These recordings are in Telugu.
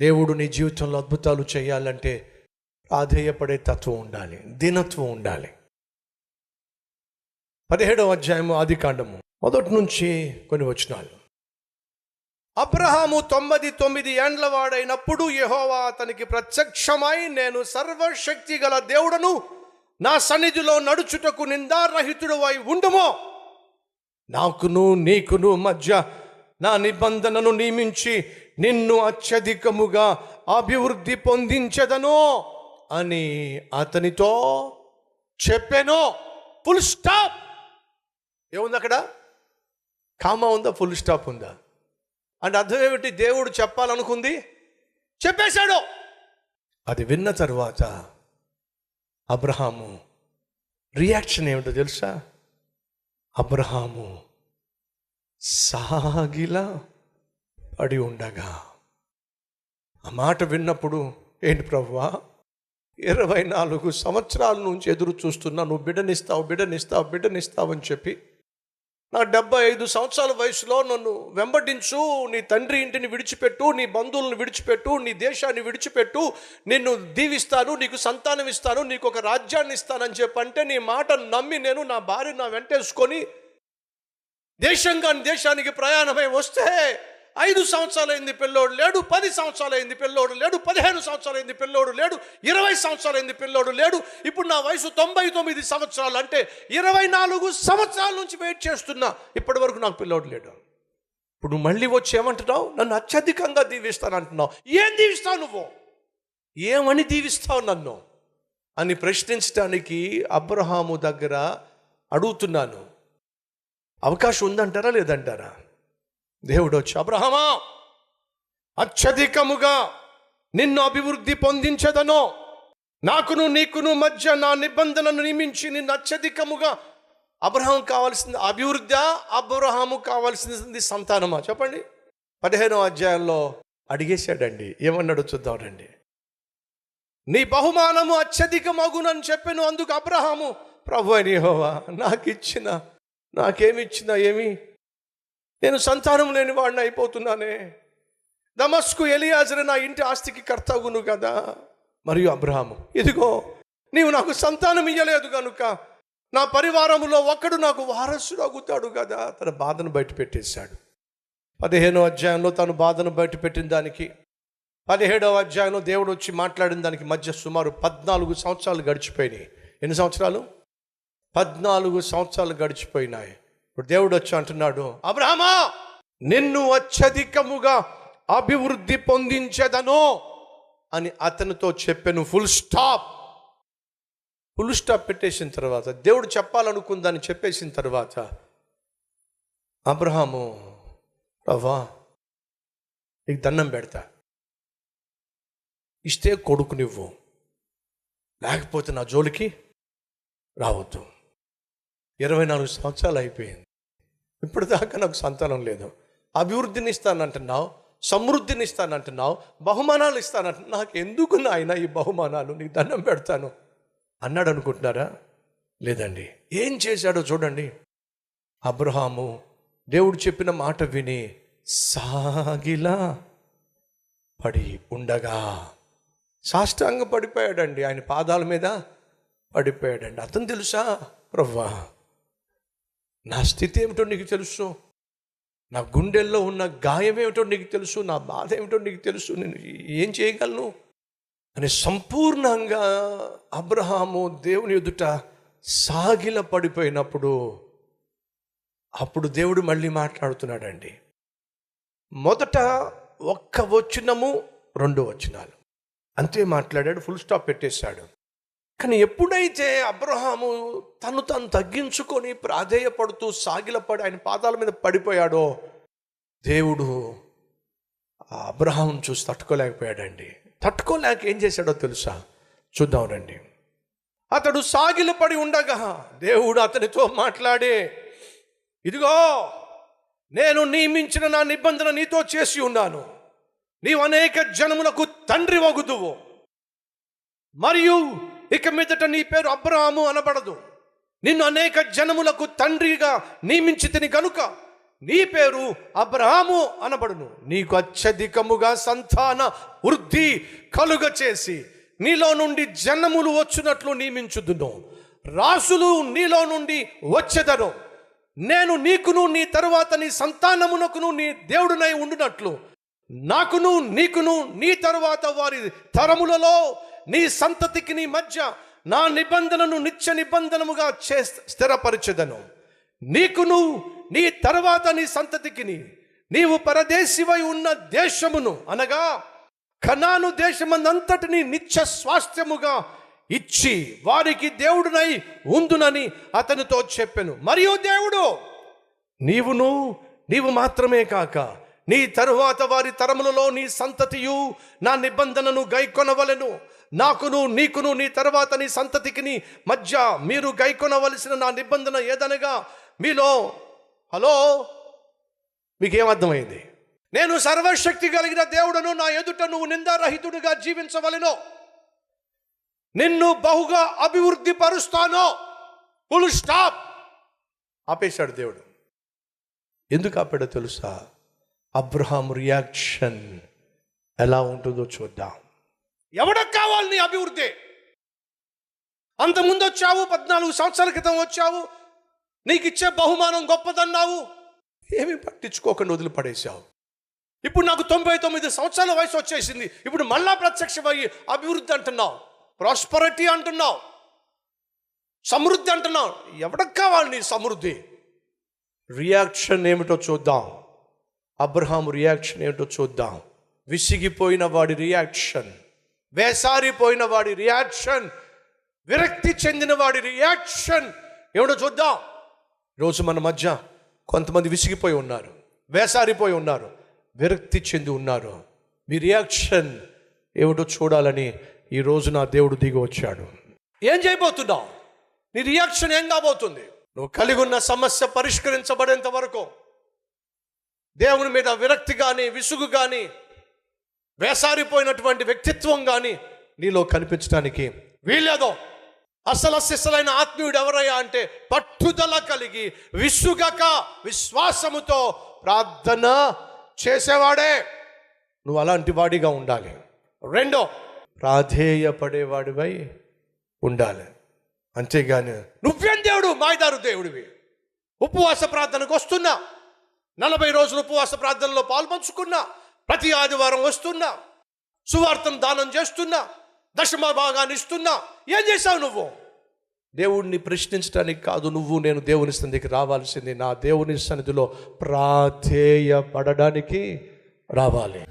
దేవుడు నీ జీవితంలో అద్భుతాలు చేయాలంటే ఆధేయపడే తత్వం ఉండాలి దీనత్వం ఉండాలి. పదిహేడవ అధ్యాయము ఆది కాండము మొదటి నుంచి కొన్ని వచనాలు. అబ్రహాము తొమ్మిది తొమ్మిది ఏండ్ల వాడైనప్పుడు యహోవా అతనికి ప్రత్యక్షమై నేను సర్వశక్తి గల దేవుడను నా సన్నిధిలో నడుచుటకు నిందారహితుడు అయి ఉండుమో. నాకును నీకును మధ్య నా నిబంధనను నియమించి నిన్ను అత్యధికముగా అభివృద్ధి పొందించదను అని అతనితో చెప్పాను. ఫుల్ స్టాప్ ఏముంది అక్కడ? కామా ఉందా? ఫుల్ స్టాప్ ఉందా? అంటే అర్థం ఏమిటి? దేవుడు చెప్పాలనుకుంది? చెప్పేశాడు. అది విన్న తర్వాత అబ్రహాము రియాక్షన్ ఏమిటో తెలుసా? అబ్రహాము సాగిలా పడి ఉండగా. ఆ మాట విన్నప్పుడు ఏంటి ప్రభువా ఇరవై నాలుగు సంవత్సరాల నుంచి ఎదురు చూస్తున్నా నువ్వు బిడ్డనిస్తావు బిడ్డనిస్తావు బిడ్డనిస్తావు అని చెప్పి నా డెబ్బై ఐదు సంవత్సరాల వయసులో నన్ను వెంబడించు నీ తండ్రి ఇంటిని విడిచిపెట్టు నీ బంధువులను విడిచిపెట్టు నీ దేశాన్ని విడిచిపెట్టు నిన్ను దీవిస్తాను నీకు సంతానం ఇస్తాను నీకు ఒక రాజ్యాన్ని ఇస్తానని చెప్పంటే నీ మాట నమ్మి నేను నా భార్య నా వెంటేసుకొని దేశంగా దేశానికి ప్రయాణమై వస్తే ఐదు సంవత్సరాలైంది పిల్లోడు లేడు పది సంవత్సరాలైంది పిల్లోడు లేడు పదిహేను సంవత్సరాలైంది పిల్లోడు లేడు ఇరవై సంవత్సరాలైంది పిల్లోడు లేడు. ఇప్పుడు నా వయసు తొంభై తొమ్మిది సంవత్సరాలు అంటే ఇరవై నాలుగు సంవత్సరాల నుంచి వెయిట్ చేస్తున్నా. ఇప్పటి వరకు నాకు పిల్లోడు లేడు. ఇప్పుడు నువ్వు మళ్ళీ వచ్చి ఏమంటున్నావు? నన్ను అత్యధికంగా దీవిస్తాను అంటున్నావు ఏం దీవిస్తావు నువ్వు? ఏమని దీవిస్తావు నన్ను? అని ప్రశ్నించడానికి అబ్రహాము దగ్గర అడుగుతున్నాను. అవకాశం ఉందంటారా లేదంటారా? దేవుడు వచ్చి అబ్రహమా అత్యధికముగా నిన్ను అభివృద్ధి పొందించదనో. నాకును నీకును మధ్య నా నిబంధనను నియమించి నిన్ను అత్యధికముగా అబ్రహం కావాల్సింది అభివృద్ధి అబ్రహాము కావాల్సింది సంతానమా? చెప్పండి. పదిహేనో అధ్యాయంలో అడిగేశాడండి. ఏమన్నాడు చూద్దాం రండి నీ బహుమానము అత్యధికమగునని చెప్పాను అందుకు అబ్రహాము ప్రభు అని నాకు ఇచ్చిన నాకేమిచ్చిన ఏమి నేను సంతానం లేని వాడిని అయిపోతున్నానే. దమస్కు ఎలియాజరు నా ఇంటి ఆస్తికి కర్తవును కదా మరియు అబ్రహాము ఇదిగో నీవు నాకు సంతానం ఇయ్యలేదు కనుక నా పరివారములో ఒక్కడు నాకు వారసుడు అగుతాడు కదా తన బాధను బయట పెట్టేశాడు. పదిహేనో అధ్యాయంలో తను బాధను బయట పెట్టిన దానికి పదిహేడవ అధ్యాయంలో దేవుడు వచ్చి మాట్లాడిన దానికి మధ్య సుమారు పద్నాలుగు సంవత్సరాలు గడిచిపోయినాయి. ఎన్ని సంవత్సరాలు? పద్నాలుగు సంవత్సరాలు గడిచిపోయినాయి. ఇప్పుడు దేవుడు వచ్చి అంటున్నాడు అబ్రహమా నిన్ను అత్యధికముగా అభివృద్ధి పొందించదను అని అతనితో చెప్పాను ఫుల్ స్టాప్ ఫుల్ స్టాప్ పెట్టేసిన తర్వాత దేవుడు చెప్పాలనుకుందని చెప్పేసిన తర్వాత అబ్రహాము రవ్వా నీకు దండం పెడతా. ఇస్తే కొడుకునివ్వు లేకపోతే నా జోలికి రావద్దు. ఇరవై నాలుగు సంవత్సరాలు అయిపోయింది. ఇప్పటిదాకా నాకు సంతానం లేదు. అభివృద్ధిని ఇస్తానంటున్నావు సమృద్ధిని ఇస్తానంటున్నావు బహుమానాలు ఇస్తానంటు నాకు ఎందుకు నాయన ఈ బహుమానాలు నీకు దండం పెడతాను? అన్నాడు అనుకుంటున్నారా? లేదండి. ఏం చేశాడో చూడండి. అబ్రహాము దేవుడు చెప్పిన మాట విని సాగిలా పడి ఉండగా సాష్టాంగ పడిపోయాడండి ఆయన పాదాల మీద పడిపోయాడండి. అతను తెలుసా? ప్రవ్వా నా స్థితి ఏమిటో నీకు తెలుసు? నా గుండెల్లో ఉన్న గాయం ఏమిటో నీకు తెలుసు? నా బాధ ఏమిటో నీకు తెలుసు? నేను ఏం చేయగలను? అని సంపూర్ణంగా అబ్రహాము దేవుని ఎదుట సాగిల పడిపోయినప్పుడు అప్పుడు దేవుడు మళ్ళీ మాట్లాడుతున్నాడండి. మొదట ఒక్క వచనము రెండు వచనాలు. అంతే మాట్లాడాడు ఫుల్ స్టాప్ పెట్టేశాడు. కానీ ఎప్పుడైతే అబ్రహాము తను తను తగ్గించుకొని ప్రాధేయపడుతూ సాగిలపడి ఆయన పాదాల మీద పడిపోయాడో దేవుడు ఆ అబ్రహాం చూసి తట్టుకోలేకపోయాడండి. తట్టుకోలేక ఏం చేశాడో తెలుసా? చూద్దాం రండి. అతడు సాగిలపడి ఉండగా దేవుడు అతనితో మాట్లాడే ఇదిగో నేను నియమించిన నా నిబంధన నీతో చేసి ఉన్నాను. నీవు అనేక జనములకు తండ్రి వగుదువు. మరియు ఇక మీదట నీ పేరు అబ్రహాము అనబడదు. నిన్ను అనేక జనములకు తండ్రిగా నియమించితిని కనుక నీ పేరు అబ్రహాము అనబడును. నీకు అత్యధికముగా సంతాన వృద్ధి కలుగ చేసి నీలో నుండి జనములు వచ్చినట్లు నియమించుదును. రాసులు నీలో నుండి వచ్చెదను నేను నీకును నీ తరువాత నీ సంతానమునకును నీ దేవుడునై ఉండునట్లు నాకును నీకును నీ తరువాత వారి తరములలో నీ సంతతికి నీ మధ్య నా నిబంధనను నిత్య నిబంధనముగా చే స్థిరపరచదను. నీకు నువ్వు నీ తర్వాత నీ సంతతికిని నీవు పరదేశివై ఉన్న దేశమును అనగా కనాను దేశమందంతటిని నిత్య స్వాస్థ్యముగా ఇచ్చి వారికి దేవుడునై ఉందునని అతనితో చెప్పెను. మరియు దేవుడు నీవును నీవు మాత్రమే కాక నీ తరువాత వారి తరములలో నీ సంతతియు నా నిబంధనను గైకొనవలను. నాకును నీకును నీ తర్వాత నీ సంతతికిని మధ్య మీరు గైకొనవలసిన నా నిబంధన ఏదనగా మీలో హలో మీకేమర్థమైంది? నేను సర్వశక్తి కలిగిన దేవుడను నా ఎదుట నువ్వు నిందారహితుడిగా జీవించవలెనో. నిన్ను బహుగా అభివృద్ధి పరుస్తానో ఫుల్ స్టాప్ ఆపేశాడు దేవుడు. ఎందుకు ఆపాడో తెలుసా? అబ్రహాం రియాక్షన్ ఎలా ఉంటుందో చూద్దాం. ఎవడకు కావాలి నీ అభివృద్ధి? అంత ముందు వచ్చావు పద్నాలుగు సంవత్సరాల క్రితం వచ్చావు నీకు ఇచ్చే బహుమానం గొప్పదన్నావు. ఏమీ పట్టించుకోకుండా వదిలిపడేశావు. ఇప్పుడు నాకు తొంభై తొమ్మిది సంవత్సరాల వయసు వచ్చేసింది. ఇప్పుడు మళ్ళా ప్రత్యక్షమయ్యి అభివృద్ధి అంటున్నావు. ప్రాస్పరిటీ అంటున్నావు. సమృద్ధి అంటున్నావు. ఎవడకు కావాలి నీ సమృద్ధి? రియాక్షన్ ఏమిటో చూద్దాం. అబ్రహాం రియాక్షన్ ఏమిటో చూద్దాం. విసిగిపోయిన వాడి రియాక్షన్ వేసారిపోయిన వాడి రియాక్షన్ విరక్తి చెందిన వాడి రియాక్షన్ ఏమిటో చూద్దాం. ఈరోజు మన మధ్య కొంతమంది విసిగిపోయి ఉన్నారు వేసారిపోయి ఉన్నారు విరక్తి చెంది ఉన్నారు. మీ రియాక్షన్ ఏమిటో చూడాలని ఈరోజు నా దేవుడు దిగి వచ్చాడు. ఏం చేయబోతున్నావు? నీ రియాక్షన్ ఏం కాబోతుంది? నువ్వు కలిగి ఉన్న సమస్య పరిష్కరించబడేంత వరకు దేవుని మీద విరక్తి కానీ విసుగు కానీ వేసారిపోయినటువంటి వ్యక్తిత్వం కానీ నీలో కనిపించడానికి వీలేదో అసలు అసిసలైన ఆత్మీయుడు ఎవరయ్యా అంటే పట్టుదల కలిగి విసుగక విశ్వాసముతో ప్రార్థన చేసేవాడే. నువ్వు అలాంటి వాడిగా ఉండాలి. రెండో ప్రాధేయపడేవాడివై ఉండాలి. అంతేగాని నువ్వేం దేవుడు? మాయదారు దేవుడివి. ఉపవాస ప్రార్థనకు వస్తున్నా. నలభై రోజులు ఉపవాస ప్రార్థనలో పాల్పంచుకున్నా. ప్రతి ఆదివారం వస్తున్నా సువార్థం దానం చేస్తున్నా దశమ భాగాన్ని ఇస్తున్నా ఏం చేశావు నువ్వు? దేవుణ్ణి ప్రశ్నించడానికి కాదు నువ్వు నేను దేవుని సన్నిధికి రావాల్సింది నా దేవుని సన్నిధిలో ప్రాధేయపడడానికి రావాలి.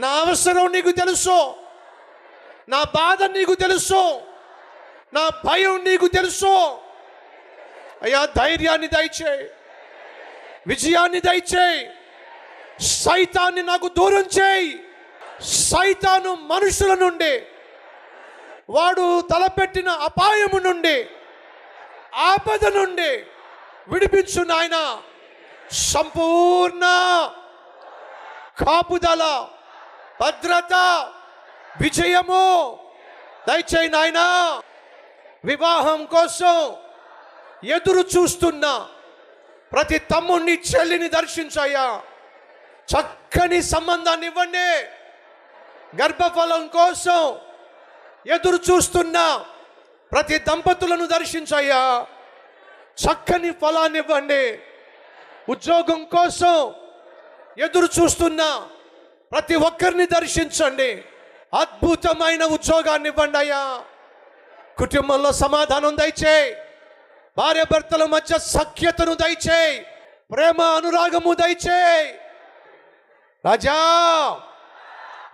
నా అవసరం నీకు తెలుసు నా బాధ నీకు తెలుసు నా భయం నీకు తెలుసు. అయ్యా ధైర్యాన్ని దయచేయి. విజయాన్ని దయచేయి. సైతాన్ని నాకు దూరం చేయి. సైతాను మనుషుల నుండి వాడు తలపెట్టిన అపాయము నుండి ఆపద నుండి విడిపించు నాయన. సంపూర్ణ కాపుదల భద్రత విజయము. దయచేయి నాయనా. వివాహం కోసం ఎదురు చూస్తున్న. ప్రతి తమ్ముణ్ణి చెల్లిని దర్శించాయా చక్కని సంబంధాన్ని ఇవ్వండి. గర్భఫలం కోసం ఎదురు చూస్తున్న. ప్రతి దంపతులను దర్శించాయా చక్కని ఫలాన్ని ఇవ్వండి. ఉద్యోగం కోసం ఎదురు చూస్తున్న. ప్రతి ఒక్కరిని దర్శించండి. అద్భుతమైన ఉద్యోగాన్ని ఇవ్వండి అయ్యా. కుటుంబంలో సమాధానం దయచేయి. భార్య భర్తల మధ్య సఖ్యతను దయచేయి. ప్రేమ అనురాగము దయచేయి. రాజా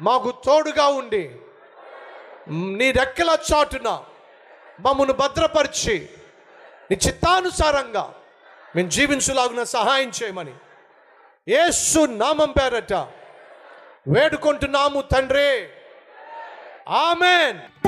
మాకు తోడుగా ఉండి నీ రెక్కల చాటున మమ్మను భద్రపరిచి నీ చిత్తానుసారంగా మేము జీవించులాగున సహాయం చేయమని ఏసు నామం పేరట వేడుకుంటున్నాము తండ్రి. ఆమెన్.